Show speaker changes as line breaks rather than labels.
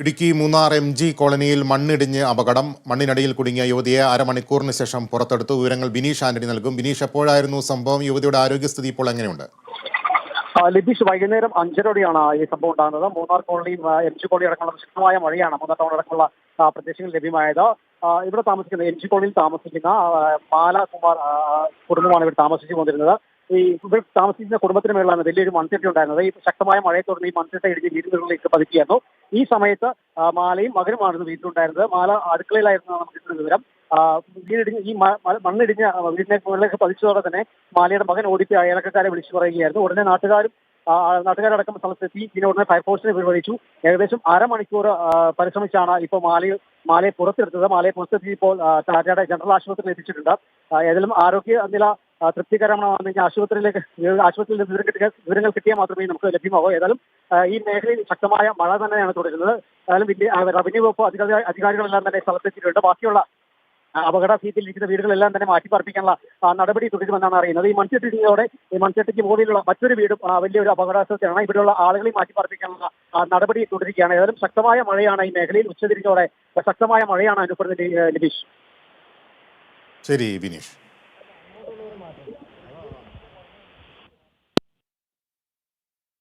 Idukki Munnar M G കോളനിയിൽ മണ്ണിടിഞ്ഞ് അപകടം. മണ്ണിനടിയിൽ കുടുങ്ങിയ യുവതിയെ അരമണിക്കൂറിന് ശേഷം പുറത്തെടുത്തു. വിവരങ്ങൾ ബിനീഷ് ആന്റണി നൽകും. ബിനീഷ് എപ്പോഴായിരുന്നു സംഭവം? യുവതിയുടെ ആരോഗ്യസ്ഥിതി ഇപ്പോൾ എങ്ങനെയുണ്ട്?
ലിബീഷ് വൈകുന്നേരം അഞ്ചരോടെയാണ് ഈ സംഭവം ഉണ്ടാകുന്നത്. മൂന്നാർ കോളനിയും എം ജി കോളനി അടക്കമുള്ള ശക്തമായ മഴയാണ് മൂന്നാർ ടൗൺ അടക്കമുള്ള പ്രദേശങ്ങളിൽ ലഭ്യമായത്. ഇവിടെ താമസിക്കുന്ന എം ജി കോളനിയിൽ താമസിക്കുന്ന ആ, മാല കുമാർ ആ, കുടുംബമാണ് ഇവർ താമസിച്ചു കൊണ്ടിരുന്നത് ഈ ഇവർ താമസിക്കുന്ന കുടുംബത്തിന് മേളിലാണ് വലിയൊരു മൺതിട്ട ഉണ്ടായിരുന്നത്. ഈ ശക്തമായ മഴയെ തുടർന്ന് ഈ മൺതിട്ട ഇടിഞ്ഞ് വീടുകളിലേക്ക് പതിക്കുകയായിരുന്നു. ഈ സമയത്ത് മാലയും മകനുമായിരുന്നു വീട്ടിലുണ്ടായിരുന്നത്. മാല അടുക്കളയിലായിരുന്നു നമുക്ക് കിട്ടുന്ന വിവരം. വീടിടിഞ്ഞ് ഈ മണ്ണിടിഞ്ഞ വീടിനെ മുകളിലേക്ക് പതിച്ചതോടെ തന്നെ മാലയുടെ മകൻ ഓടിപ്പോയി. അയലക്കാരെ വിളിച്ചു പറയുകയായിരുന്നു. ഉടനെ നാട്ടുകാരും നാട്ടുകാരടക്കം സ്ഥലത്തെത്തി. പിന്നെ ഉടനെ ഫയർഫോഴ്സിനെ വിവരിച്ചു ഏകദേശം അരമണിക്കൂർ പരിശ്രമിച്ചാണ് ഇപ്പോൾ മാലയിൽ മാലയെ പുറത്തെടുത്തത്. മാലയെ പുറത്തെത്തി ഇപ്പോൾ ടാറ്റയുടെ ജനറൽ ആശുപത്രിയിൽ എത്തിച്ചിട്ടുണ്ട്. ഏതെങ്കിലും ആരോഗ്യ നില ആ, തൃപ്തികരമാണെങ്കിൽ ആശുപത്രിയിലേക്ക് ആശുപത്രിയിൽ വിവരം കിട്ടിയ വിവരങ്ങൾ കിട്ടിയാൽ മാത്രമേ നമുക്ക് ലഭ്യമാവൂ. ഏതായാലും ഈ മേഖലയിൽ ശക്തമായ മഴ തന്നെയാണ് തുടരുന്നത്. ഏതായാലും വലിയ റവന്യൂ വകുപ്പ് അധികാരികളെല്ലാം തന്നെ സ്ഥലത്തെത്തിയിട്ടുണ്ട്. ബാക്കിയുള്ള അപകട സീറ്റിലിരിക്കുന്ന വീടുകളെല്ലാം തന്നെ മാറ്റിപ്പാർപ്പിക്കാനുള്ള നടപടി തുടരുമെന്നാണ് അറിയുന്നത്. ഈ മൺചട്ടിയോടെ ഈ മൺചട്ടിക്ക് മുകളിലുള്ള മറ്റൊരു വീടും വലിയ വലിയൊരു അപകടാവസ്ഥയാണ് ഇവിടെയുള്ള ആളുകളെ മാറ്റിപ്പാർപ്പിക്കാനുള്ള നടപടി തുടരുകയാണ്. ഏതായാലും ശക്തമായ മഴയാണ് ഈ മേഖലയിൽ ഉച്ചതിരിഞ്ഞോടെ ശക്തമായ മഴയാണ് അനുഭവപ്പെടുന്നത് ലഭിച്ചു
ശരി ബിനീഷ്